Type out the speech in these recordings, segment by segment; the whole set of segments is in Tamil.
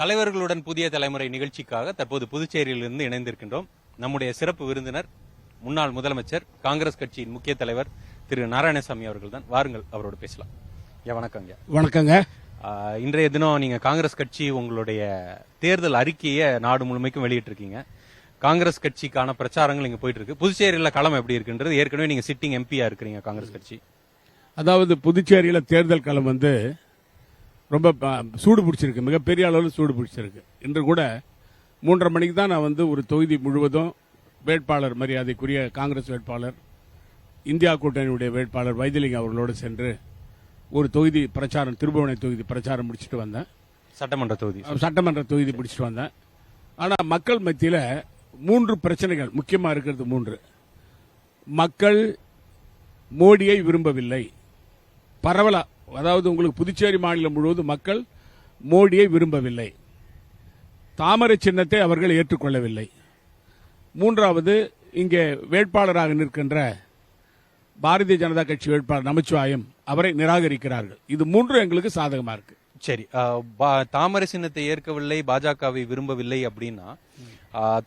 தலைவர்களுடன் புதிய தலைமுறை நிகழ்ச்சிக்காக தற்போது புதுச்சேரியிலிருந்து இணைந்திருக்கின்றோம். நம்முடைய சிறப்பு விருந்தினர் முன்னாள் முதலமைச்சர் காங்கிரஸ் கட்சியின் முக்கிய தலைவர் திரு நாராயணசாமி அவர்கள் தான் வாருங்கள் அவரோடு பேசலாம். ஐயா வணக்கங்க. வணக்கங்க. இன்றைய தினம் நீங்க காங்கிரஸ் கட்சி உங்களுடைய தேர்தல் அறிக்கையை நாடு முழுமைக்கும் வெளியிட்டிருக்கீங்க. காங்கிரஸ் கட்சிக்கான பிரச்சாரங்கள் இங்க போயிட்டு இருக்கு. புதுச்சேரியில களம் எப்படி இருக்குன்றது ஏற்கனவே நீங்க சிட்டிங் எம்பியா இருக்கிறீங்க காங்கிரஸ் கட்சி. அதாவது புதுச்சேரியில தேர்தல் களம் வந்து ரொம்ப சூடு பிடிச்சிருக்கு. மிகப்பெரிய அளவில் சூடு பிடிச்சிருக்கு. இன்று கூட மூன்றரை மணிக்கு தான் நான் வந்து ஒரு தொகுதி முழுவதும் வேட்பாளர் மரியாதைக்குரிய காங்கிரஸ் வேட்பாளர் இந்தியா கூட்டணியுடைய வேட்பாளர் வைத்திலிங்கம் அவர்களோடு சென்று ஒரு தொகுதி பிரச்சாரம் திருபுவனை தொகுதி பிரச்சாரம் முடிச்சிட்டு வந்தேன். சட்டமன்ற தொகுதி. சட்டமன்ற தொகுதி பிடிச்சிட்டு வந்தேன். ஆனா மக்கள் மத்தியில மூன்று பிரச்சனைகள் முக்கியமா இருக்கிறது மூன்று. மக்கள் மோடியை விரும்பவில்லை. பரவலா அதாவது உங்களுக்கு புதுச்சேரி மாநிலம் முழுவதும் மக்கள் மோடியை விரும்பவில்லை. தாமரை சின்னத்தை அவர்கள் ஏற்றுக்கொள்ளவில்லை. மூன்றாவது இங்கே வேட்பாளராக நிற்கின்ற பாரதிய ஜனதா கட்சி வேட்பாளர் நமச்சிவாயம் அவரை நிராகரிக்கிறார்கள். இது மூன்றும் எங்களுக்கு சாதகமாக இருக்கு. சரி பா- தாமரை சின்னத்தை ஏற்கவில்லை பாஜகவை விரும்பவில்லை அப்படின்னா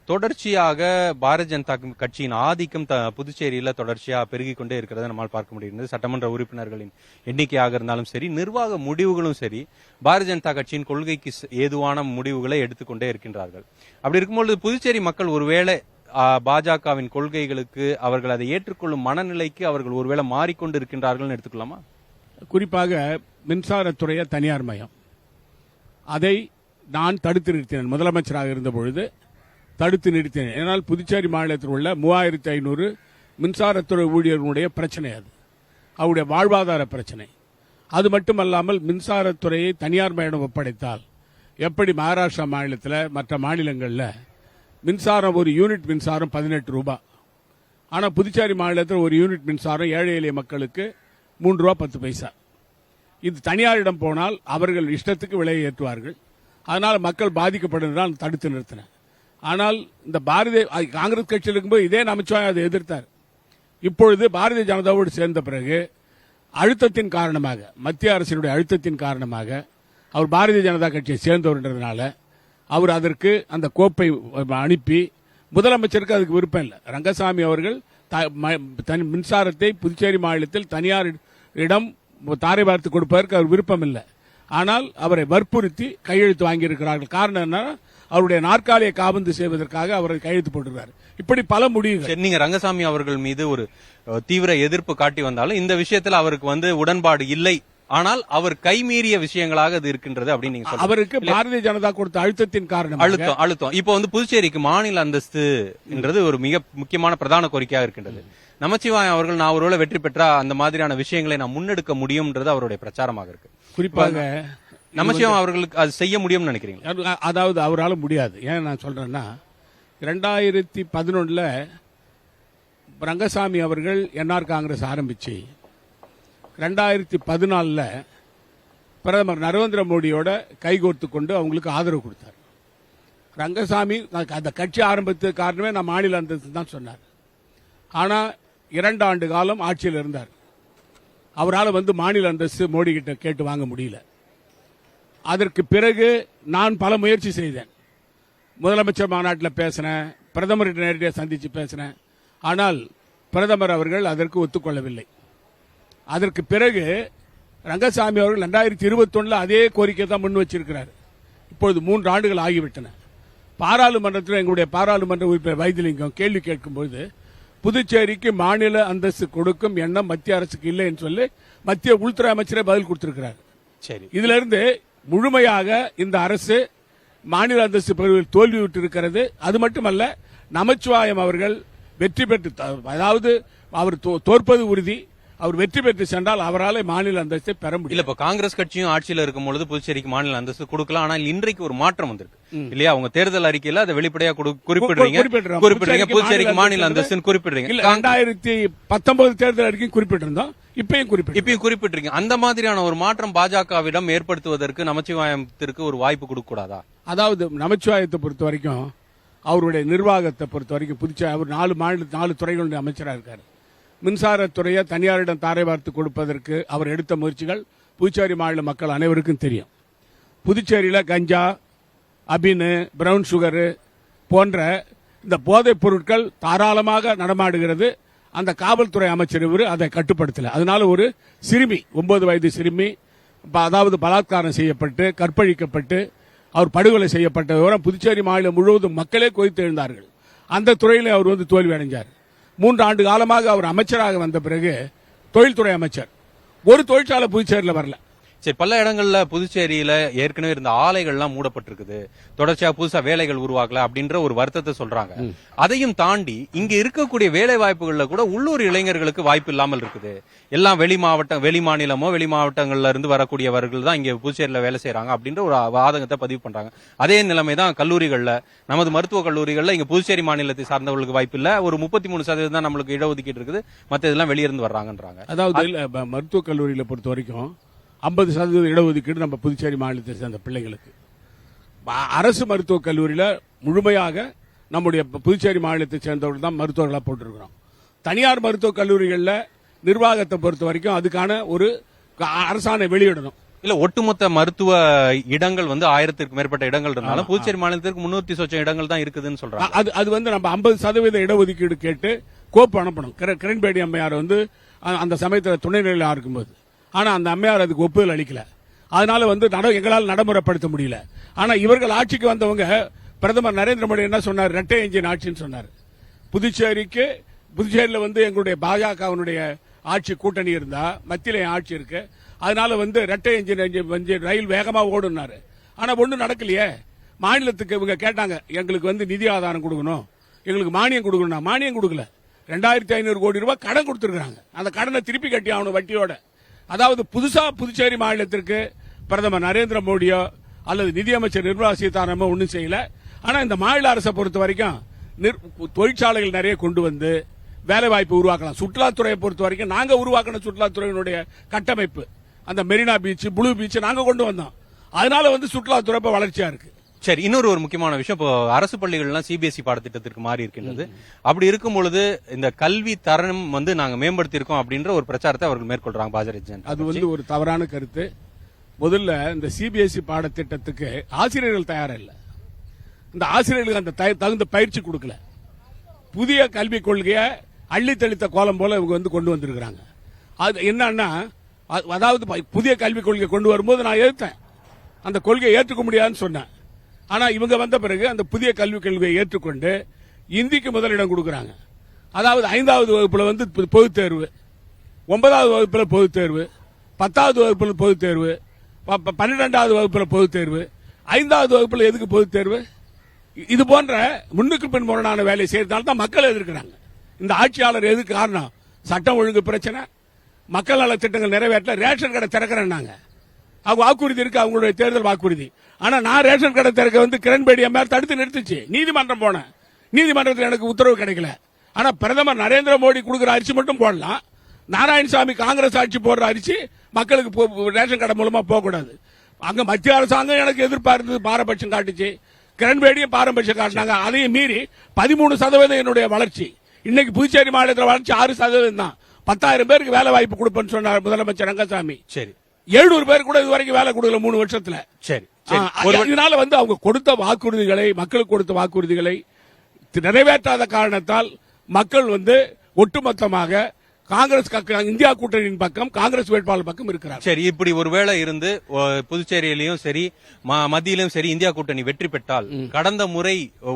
தொடர்ச்சியாக பாரதிய ஜனதா கட்சியின் ஆதிக்கம் த- புதுச்சேரியில தொடர்ச்சியா பெருகிக் கொண்டே இருக்கிறத நம்மால் பார்க்க முடிகிறது. சட்டமன்ற உறுப்பினர்களின் எண்ணிக்கையாக இருந்தாலும் சரி நிர்வாக முடிவுகளும் சரி பாரதிய ஜனதா கட்சியின் கொள்கைக்கு ஏதுவான முடிவுகளை எடுத்துக்கொண்டே இருக்கின்றார்கள். அப்படி இருக்கும்பொழுது புதுச்சேரி மக்கள் ஒருவேளை பாஜகவின் கொள்கைகளுக்கு அவர்கள் அதை ஏற்றுக்கொள்ளும் மனநிலைக்கு அவர்கள் ஒருவேளை மாறிக்கொண்டு இருக்கின்றார்கள் எடுத்துக்கலாமா? குறிப்பாக மின்சாரத்துறையை தனியார் மயம். அதை நான் தடுத்து நிறுத்தினேன். முதலமைச்சராக இருந்த பொழுது தடுத்து நிறுத்தினேன். ஏனால் புதுச்சேரி மாநிலத்தில் உள்ள மூவாயிரத்தி ஐநூறு மின்சாரத்துறை ஊழியர்களுடைய பிரச்சனை அது. அவருடைய வாழ்வாதார பிரச்சனை. அது மட்டுமல்லாமல் மின்சாரத்துறையை தனியார் மயம் ஒப்படைத்தால் எப்படி மகாராஷ்டிரா மாநிலத்தில் மற்ற மாநிலங்களில் மின்சாரம் ஒரு யூனிட் மின்சாரம் பதினெட்டு ரூபாய் ஆனால் புதுச்சேரி மாநிலத்தில் ஒரு யூனிட் மின்சாரம் ஏழை எளிய மக்களுக்கு மூன்று ரூபா பத்து பைசா. இது தனியாரிடம் போனால் அவர்கள் இஷ்டத்துக்கு விலையை ஏற்றுவார்கள். அதனால் மக்கள் பாதிக்கப்படுவதால் தடுத்து நிறுத்தின. ஆனால் இந்த பாரதிய காங்கிரஸ் கட்சியில் இருக்கும்போது இதே நமச்சிவாயம் அதை எதிர்த்தார். இப்பொழுது பாரதிய ஜனதாவோடு சேர்ந்த பிறகு அழுத்தத்தின் காரணமாக மத்திய அரசினுடைய அழுத்தத்தின் காரணமாக அவர் பாரதிய ஜனதா கட்சியை சேர்ந்தவர்ன்றதுனால அவர் அதற்கு அந்த கோப்பை அனுப்பி முதலமைச்சருக்கு அதுக்கு விருப்பம் இல்லை. ரங்கசாமி அவர்கள் த- ம- மின்சாரத்தை புதுச்சேரி மாநிலத்தில் தனியார் இடம் தாரை பார்த்து கொடுப்பதற்கு அவர் விருப்பம் இல்லை ஆனால் அவரை வற்புறுத்தி கையெழுத்து வாங்கியிருக்கிறார்கள். காரணம் என்ன அவருடைய நாற்காலியை காபந்து செய்வதற்காக அவரை கையெழுத்து போட்டிருக்கிறார். இப்படி பல முடிவுகள். நீங்க ரங்கசாமி அவர்கள் மீது ஒரு தீவிர எதிர்ப்பு காட்டி வந்தாலும் இந்த விஷயத்துல அவருக்கு வந்து உடன்பாடு இல்லை. ஆனால் அவர் கைமீறிய விஷயங்களாக அது இருக்கின்றது அப்படின்னு நீங்க. அவருக்கு பாரதிய ஜனதா கொடுத்த அழுத்தத்தின் காரணமாக அழுத்தம் அழுத்தம். இப்போ வந்து புதுச்சேரிக்கு மாநில அந்தஸ்து என்றது ஒரு மிக முக்கியமான பிரதான கோரிக்கையாக இருக்கின்றது. நமச்சிவாயம் அவர்கள் நான் ஒருவேளை வெற்றி பெற்றா அந்த மாதிரியான விஷயங்களை நான் முன்னெடுக்க முடியும்ன்றது அவருடைய பிரச்சாரமாக இருக்கு. குறிப்பாக நமச்சிவாயம் அவர்களுக்கு அது செய்ய முடியும்னு நினைக்கிறீங்க அது- அதாவது அவரால் முடியாது. ஏன் நான் சொல்றேன்னா ரெண்டாயிரத்தி பதினொன்னுல ரங்கசாமி அவர்கள் என்ஆர் காங்கிரஸ் ஆரம்பிச்சு ரெண்டாயிரத்தி பதினாலில் பிரதமர் நரேந்திர மோடியோட கைகோர்த்து கொண்டு அவங்களுக்கு ஆதரவு கொடுத்தார். ரங்கசாமி அந்த கட்சி ஆரம்பித்த காரணமே நான் மாநில அந்தஸ்து தான் சொன்னார். ஆனா இரண்டு ஆண்டு காலம் ஆட்சியில் இருந்தார். அவரால் வந்து மாநில அந்தஸ்து மோடி கிட்ட கேட்டு வாங்க முடியல. அதற்கு பிறகு நான் பல முயற்சி செய்தேன். முதலமைச்சர் மாநாட்டில் பேசினேன் பிரதமர்கிட்ட நேரடியாக சந்திச்சு பேசினேன். ஆனால் பிரதமர் அவர்கள் அதற்கு ஒத்துக்கொள்ளவில்லை. அதற்கு பிறகு ரங்கசாமி அவர்கள் ரெண்டாயிரத்தி இருபத்தொன்னுல அதே கோரிக்கை தான் முன் வச்சிருக்கிறார். இப்பொழுது மூன்று ஆண்டுகள் ஆகிவிட்டன. பாராளுமன்றத்தில் எங்களுடைய பாராளுமன்ற உறுப்பினர் வைத்திலிங்கம் கேள்வி கேட்கும்போது புதுச்சேரிக்கு மாநில அந்தஸ்து கொடுக்கும் எண்ணம் மத்திய அரசுக்கு இல்லை என்று சொல்லி மத்திய உள்துறை அமைச்சரே பதில் கொடுத்திருக்கிறார். சரி. இதுல இருந்து முழுமையாக இந்த அரசு மாநில அந்தஸ்து பெறுவதில் தோல்வியுற்று இருக்கிறது அது மட்டுமல்ல நமச்சிவாயம் அவர்கள் வெற்றி பெற்று அதாவது அவர் தோற்பது உறுதி. அவர் வெற்றி பெற்று சென்றால் அவரால் மாநில அந்தஸ்தை பெற முடியும். இல்ல இப்ப காங்கிரஸ் கட்சியும் ஆட்சியில இருக்கும் பொழுது புதுச்சேரிக்கு மாநில அந்தஸ்து கொடுக்கலாம். ஆனால் இன்றைக்கு ஒரு மாற்றம் வந்திருக்கு. இல்லையா? உங்க தேர்தல் அறிக்கையில அதை வெளிப்படையா குறிப்பிடுறீங்க. குறிப்பிடுறீங்க புதுச்சேரிக்கு மாநில அந்தஸ்துன்னு குறிப்பிடுறீங்க ரெண்டாயிரத்தி பத்தொன்பது தேர்தல் அறிக்கையும் குறிப்பிட்டிருந்தோம். இப்பயும் குறிப்பிட்டு இப்பயும் குறிப்பிட்டிருக்கீங்க. அந்த மாதிரியான ஒரு மாற்றம் பாஜகவிடம் ஏற்படுத்துவதற்கு நமச்சிவாயத்திற்கு ஒரு வாய்ப்பு கொடுக்க கூடாதா அதாவது நமச்சிவாயத்தை பொறுத்த வரைக்கும் அவருடைய நிர்வாகத்தை பொறுத்த வரைக்கும் புதுச்சேரி அவர் நாலு மாநில நாலு துறைகளுடைய அமைச்சராக இருக்காரு. மின்சாரத்துறையை தனியாரிடம் தாரை பார்த்து கொடுப்பதற்கு அவர் எடுத்த முயற்சிகள் புதுச்சேரி மாநில மக்கள் அனைவருக்கும் தெரியும். புதுச்சேரியில் கஞ்சா அபினு பிரவுன் சுகரு போன்ற இந்த போதைப் பொருட்கள் தாராளமாக நடமாடுகிறது. அந்த காவல்துறை அமைச்சர் இவர் அதை கட்டுப்படுத்தல. அதனால ஒரு சிறுமி ஒன்பது வயது சிறுமி ப- அதாவது பலாத்காரம் செய்யப்பட்டு கற்பழிக்கப்பட்டு அவர் படுகொலை செய்யப்பட்ட விவரம் புதுச்சேரி மாநிலம் முழுவதும் மக்களே கொதித்து எழுந்தார்கள் அந்த துறையில் அவர் வந்து தோல்வி அடைஞ்சார் மூன்று ஆண்டு காலமாக அவர் அமைச்சராக வந்த பிறகு தொழில்துறை அமைச்சர். ஒரு தொழிற்சாலை புதுச்சேரியில் வரல. சரி பல இடங்கள்ல புதுச்சேரியில ஏற்கனவே இருந்த ஆலைகள்லாம் மூடப்பட்டிருக்குது. தொடர்ச்சியா புதுசா வேலைகள் உருவாக்கல அப்படின்ற ஒரு வருத்தத்தை சொல்றாங்க. அதையும் தாண்டி இங்க இருக்கக்கூடிய வேலை வாய்ப்புகள்ல கூட உள்ளூர் இளைஞர்களுக்கு வாய்ப்பு இல்லாமல் இருக்குது. எல்லாம் வெளி மாவட்டம் வெளி மாநிலமோ வெளி மாவட்டங்கள்ல இருந்து வரக்கூடியவர்கள் தான் இங்க புதுச்சேரியில வேலை செய்யறாங்க அப்படின்ற ஒரு வாதகத்தை பதிவு பண்றாங்க. அதே நிலைமை தான் கல்லூரிகள்ல நமது மருத்துவ கல்லூரிகள்ல இங்க புதுச்சேரி மாநிலத்தை சார்ந்தவர்களுக்கு வாய்ப்பு இல்ல. ஒரு முப்பத்தி மூணு சதவீதம் தான் நம்மளுக்கு இடஒதுக்கீடு இருக்குது. மத்த இதெல்லாம் வெளியிருந்து வர்றாங்கன்றாங்க. அதாவது மருத்துவக் கல்லூரியில பொறுத்த வரைக்கும் ஐம்பது சதவீத இடஒதுக்கீடு நம்ம புதுச்சேரி மாநிலத்தை சேர்ந்த பிள்ளைகளுக்கு. அரசு மருத்துவக் கல்லூரியில முழுமையாக நம்முடைய புதுச்சேரி மாநிலத்தை சேர்ந்தவர்கள் தான் மருத்துவர்களாக போட்டிருக்கிறோம். தனியார் மருத்துவக் கல்லூரிகளில் நிர்வாகத்தை பொறுத்த வரைக்கும் அதுக்கான ஒரு அரசாணை வெளியிடணும். இல்ல ஒட்டுமொத்த மருத்துவ இடங்கள் வந்து ஆயிரத்திற்கு மேற்பட்ட இடங்கள் இருந்தாலும் புதுச்சேரி மாநிலத்திற்கு முன்னூத்தி சொச்சம் இடங்கள் தான் இருக்குதுன்னு சொல்றாங்க. அது அது வந்து நம்ம ஐம்பது சதவீத இடஒதுக்கீடு கேட்டு கோப்பு அனுப்பணும். கிர- கிரண்பேடி அம்மையார் வந்து அந்த சமயத்தில் துணைநிலையாக இருக்கும்போது. ஆனா அந்த அம்மையார் அதுக்கு ஒப்புதல் அளிக்கல. அதனால வந்து நட- எங்களால் நடைமுறைப்படுத்த முடியல. ஆனா இவர்கள் ஆட்சிக்கு வந்தவங்க பிரதமர் நரேந்திர மோடி என்ன சொன்னார்? ரெட்டை இன்ஜின் ஆட்சின்னு சொன்னார். புதுச்சேரிக்கு புதுச்சேரியில் வந்து எங்களுடைய பாஜகவினுடைய ஆட்சி கூட்டணி இருந்தா மத்தியில என் ஆட்சி இருக்கு. அதனால வந்து ரெட்டை இன்ஜின் வந்து ரயில் வேகமா ஓடுனாரு ஆனா ஒன்றும் நடக்கலையே. மாநிலத்துக்கு இவங்க கேட்டாங்க எங்களுக்கு வந்து நிதி ஆதாரம் கொடுக்கணும். எங்களுக்கு மானியம் கொடுக்கணும் மானியம் கொடுக்கல. ரெண்டாயிரத்தி ஐநூறு கோடி ரூபாய் கடன் கொடுத்துருக்காங்க அந்த கடனை திருப்பி கட்டி ஆகணும் வட்டியோட. அதாவது புதுசா புதுச்சேரி மாநிலத்திற்கு பிரதமர் நரேந்திர மோடியோ அல்லது நிதியமைச்சர் நிர்மலா சீதாராமோ ஒன்றும் செய்யல. ஆனா இந்த மாநில அரசை பொறுத்த வரைக்கும் நிர்- தொழிற்சாலைகள் நிறைய கொண்டு வந்து வேலை வாய்ப்பு உருவாக்கலாம். சுற்றுலாத்துறையை பொறுத்த வரைக்கும் நாங்க உருவாக்கின சுற்றுலாத்துறையினுடைய கட்டமைப்பு. அந்த மெரினா பீச் ப்ளூ பீச் நாங்க கொண்டு வந்தோம். அதனால வந்து சுற்றுலாத்துறை இப்போ வளர்ச்சியா இருக்கு. சரி இன்னொரு ஒரு முக்கியமான விஷயம். இப்போ அரசு பள்ளிகள்லாம் சிபிஎஸ்இ பாடத்திட்டத்திற்கு மாறி இருக்கின்றது. அப்படி இருக்கும் பொழுது இந்த கல்வி தரம் வந்து நாங்க மேம்படுத்தி இருக்கோம் அப்படின்ற ஒரு பிரச்சாரத்தை அவர்கள் மேற்கொள்றாங்க பாஜக ஜனதா அது வந்து ஒரு தவறான கருத்து. முதல்ல இந்த சிபிஎஸ்இ பாடத்திட்டத்துக்கு ஆசிரியர்கள் தயாரா இல்ல. இந்த ஆசிரியர்களுக்கு அந்த தகுந்த பயிற்சி கொடுக்கல. புதிய கல்விக் கொள்கையை அள்ளி தெளித்த கோலம் போல இவங்க வந்து கொண்டு வந்திருக்கிறாங்க. அது என்னன்னா அதாவது புதிய கல்விக் கொள்கை கொண்டு வரும்போது நான் எதிர்த்தேன் அந்த கொள்கையை ஏற்றுக்க முடியாதுன்னு சொன்னேன். ஆனா இவங்க வந்த பிறகு அந்த புதிய கல்விக் கொள்கையை ஏற்றுக்கொண்டு இந்திக்கு முதலிடம் கொடுக்கறாங்க. அதாவது ஐந்தாவது வகுப்புல வந்து பொதுத் தேர்வு ஒன்பதாவது வகுப்புல பொதுத் தேர்வு பத்தாவது வகுப்புல பொதுத் தேர்வு ப- ப- பன்னிரெண்டாவது வகுப்புல பொதுத் தேர்வு ஐந்தாவது வகுப்புல எதுக்கு பொதுத் தேர்வு? இது போன்ற முன்னுக்கு பின் முரணான வேலையை செய்யறதுனால தான் மக்கள் எதிர்க்கிறாங்க. இந்த ஆட்சியாளர் எதுக்கு காரணம்? சட்டம் ஒழுங்கு பிரச்சனை மக்கள் நல திட்டங்கள் நிறைவேற்ற ரேஷன் கடை திறக்கிறேன்னாங்க. அவங்க வாக்குறுதி இருக்கு அவங்களுடைய தேர்தல் வாக்குறுதி. ஆனா நான் ரேஷன் கடை திறக்க வந்து கிரண்பேடி அம்மையார் தடுத்து நிறுத்துச்சு. நீதிமன்றம் போனேன். நீதிமன்றத்தில் எனக்கு உத்தரவு கிடைக்கல. ஆனா பிரதமர் நரேந்திர மோடி கொடுக்குற அரிசி மட்டும் போடலாம். நாராயணசாமி காங்கிரஸ் ஆட்சி போடுற அரிசி மக்களுக்கு ரேஷன் கடை மூலமா போக கூடாது. அங்க மத்திய அரசாங்கம் எனக்கு எதிர்ப்பா இருந்தது பாரபட்சம் காட்டுச்சு. கிரண்பேடியும் பாரபட்சம் காட்டினாங்க. அதையும் மீறி பதிமூணு சதவீதம் என்னுடைய வளர்ச்சி. இன்னைக்கு புதுச்சேரி மாநிலத்தில் வளர்ச்சி ஆறு சதவீதம் தான் பத்தாயிரம் பேருக்கு வேலை வாய்ப்பு கொடுப்பேன்னு சொன்னார் முதலமைச்சர் ரங்கசாமி. சரி. எழுநூறு பேர் கூட இது வரைக்கும் வேலை கொடுக்கல மூணு வருஷத்துல. சரி இதனால வந்து அவங்க கொடுத்த வாக்குறுதிகளை மக்களுக்கு கொடுத்த வாக்குறுதிகளை நிறைவேற்றாத காரணத்தால் மக்கள் வந்து ஒட்டுமொத்தமாக காங்கிரஸ் இந்தியா கூட்டணியின் பக்கம் காங்கிரஸ் வேட்பாளர் பக்கம் இருக்கிறார். சரி இப்படி ஒருவேளை இருந்து புதுச்சேரியிலையும் சரி மத்தியிலும் சரி இந்தியா கூட்டணி வெற்றி பெற்றால் கடந்த முறை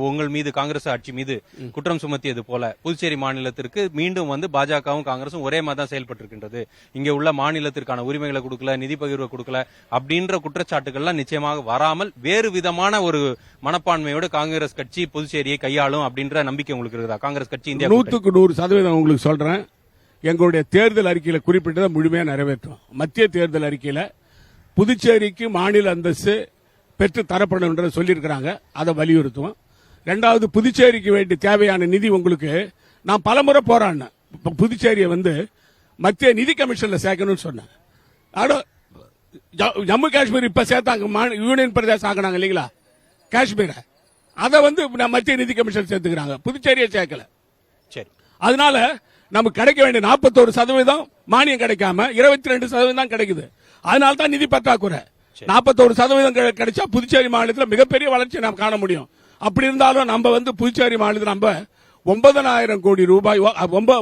உங்கள் மீது காங்கிரஸ் ஆட்சி மீது குற்றம் சுமத்தியது போல புதுச்சேரி மாநிலத்திற்கு மீண்டும் வந்து பாஜகவும் காங்கிரசும் ஒரே மாதிரி தான் செயல்பட்டு இருக்கின்றது இங்க உள்ள மாநிலத்திற்கான உரிமைகளை கொடுக்கல நிதி பகிர்வை கொடுக்கல அப்படின்ற குற்றச்சாட்டுகள்லாம் நிச்சயமாக வராமல் வேறு விதமான ஒரு மனப்பான்மையோடு காங்கிரஸ் கட்சி புதுச்சேரியை கையாளும் அப்படின்ற நம்பிக்கை உங்களுக்கு இருக்குதா? காங்கிரஸ் கட்சி இந்தியா? நூத்துக்கு நூறு சதவீதம் உங்களுக்கு சொல்றேன். எங்களுடைய தேர்தல் அறிக்கையில குறிப்பிட்டதை முழுமையா நிறைவேற்றும். மத்திய தேர்தல் அறிக்கையில புதுச்சேரிக்கு மாநில அந்தஸ்து பெற்று தரப்படும் என்று சொல்லியிருக்கிறாங்க. அதை வலியுறுத்துவோம். ரெண்டாவது புதுச்சேரிக்கு வேண்டிய தேவையான நிதி உங்களுக்கு நான் பலமுறை போராடினேன். புதுச்சேரியை வந்து மத்திய நிதி கமிஷன்ல சேர்க்கணும்னு சொன்னேன். ஆனா ஜ- ஜம்மு காஷ்மீர் இப்ப சேர்த்தாங்க. யூனியன் பிரதேசம் ஆக்கினாங்க இல்லீங்களா? காஷ்மீரை. அதை வந்து மத்திய நிதி கமிஷன் சேர்த்துக்கிறாங்க. புதுச்சேரியை சேர்க்கல. சரி. அதனால நமக்கு கிடைக்க வேண்டிய 41% சதவீதம் மானியம் கிடைக்காம இருபத்தி ரெண்டு சதவீதம் தான் கிடைக்குது. அதனால தான் நிதி பற்றாக்குறை. நாற்பத்தோரு சதவீதம் கிடை- கிடைச்சா புதுச்சேரி மாநிலத்தில் மிகப்பெரிய வளர்ச்சியை நாம் காண முடியும். அப்படி இருந்தாலும் நம்ம வந்து புதுச்சேரி மாநிலத்தில் நம்ம ஒன்பதனாயிரம் கோடி ரூபாய்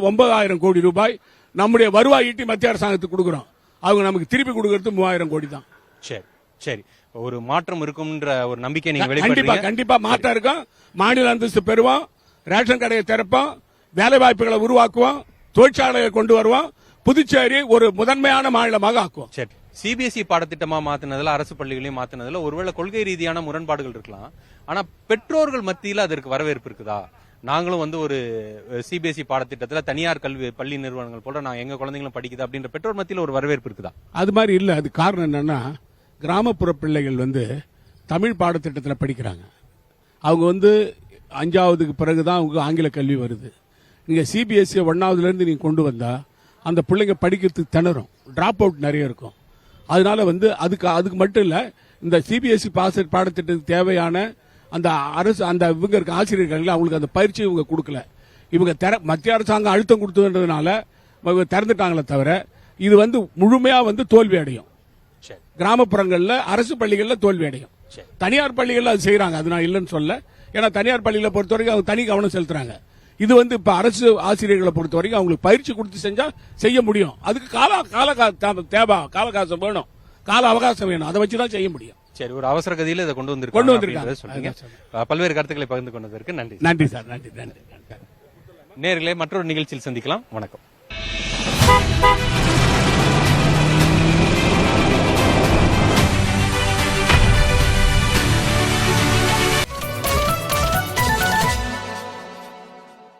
ஒன்பதாயிரம் கோடி ரூபாய் நம்முடைய வருவாய் ஈட்டி மத்திய அரசாங்கத்துக்கு கொடுக்குறோம். அவங்க நமக்கு திருப்பி கொடுக்கறது மூவாயிரம் கோடி தான். சரி சரி. ஒரு மாற்றம் இருக்கும்ன்ற ஒரு நம்பிக்கை நீங்க கண்டிப்பா கண்டிப்பா. மாற்றம் இருக்கும். மாநில அந்தஸ்து பெறுவோம். ரேஷன் கடையை திறப்போம். வேலை வாய்ப்புகளை உருவாக்குவோம் தொழிற்சாலையை கொண்டு வருவோம் புதுச்சேரி ஒரு முதன்மையான மாநிலமாக ஆக்குவோம். சரி. சிபிஎஸ்இ பாடத்திட்டமா மாத்தினதுல அரசு பள்ளிகளையும் மாத்தினதுல ஒருவேளை கொள்கை ரீதியான முரண்பாடுகள் இருக்கலாம். ஆனா பெற்றோர்கள் மத்தியில அதற்கு வரவேற்பு இருக்குதா? நாங்களும் வந்து ஒரு சிபிஎஸ்இ பாடத்திட்டத்துல தனியார் கல்வி பள்ளி நிறுவனங்கள் போல நான் எங்க குழந்தைங்களும் படிக்குது அப்படின்ற பெற்றோர் மத்தியில ஒரு வரவேற்பு இருக்குதா? அது மாதிரி இல்ல. அது காரணம் என்னன்னா கிராமப்புற பிள்ளைகள் வந்து தமிழ் பாடத்திட்டத்தில் படிக்கிறாங்க. அவங்க வந்து அஞ்சாவதுக்கு பிறகுதான் அவங்க ஆங்கில கல்வி வருது. நீங்க சிபிஎஸ்சி ஒன்னாவதுல இருந்து நீங்க கொண்டு வந்தா அந்த பிள்ளைங்க படிக்கிறதுக்கு திணறும். டிராப் அவுட் நிறைய இருக்கும். அதனால வந்து அதுக்கு அதுக்கு மட்டும் இல்ல இந்த சிபிஎஸ்சி பாஸ் பாடத்திட்டத்துக்கு தேவையான அந்த அரசு அந்த இவங்க இருக்க ஆசிரியர்கள் அவங்களுக்கு அந்த பயிற்சி இவங்க கொடுக்கல. இவங்க திற மத்திய அரசாங்கம் அழுத்தம் கொடுத்ததுன்றதுனால இவங்க திறந்துட்டாங்களே தவிர இது வந்து முழுமையா வந்து தோல்வி அடையும். கிராமப்புறங்கள்ல அரசு பள்ளிகள்ல தோல்வி அடையும். தனியார் பள்ளிகள்ல அது செய்யறாங்க அது நான் இல்லைன்னு சொல்ல. ஏன்னா தனியார் பள்ளிகளை பொறுத்த வரைக்கும் அவங்க தனி கவனம் செலுத்துறாங்க. இது வந்து இப்ப அரசு ஆசிரியர்களை பொறுத்த வரைக்கும் அவங்களுக்கு பயிற்சி கொடுத்து செஞ்சா செய்ய முடியும். அதுக்கு கால கால தேவை காலகாசம் வேணும். கால அவகாசம் வேணும். அதை வச்சுதான் செய்ய முடியும். சரி ஒரு அவசர கதியில இதை கொண்டு வந்திருக்காங்க கொண்டு வந்திருக்காங்க. அஹ், பல்வேறு கருத்துக்களை பகிர்ந்து கொண்டதற்கு நன்றி. நன்றி சார் நன்றி நன்றி நன்றி. நேர்களே மற்றொரு நிகழ்ச்சியில் சந்திக்கலாம். வணக்கம்.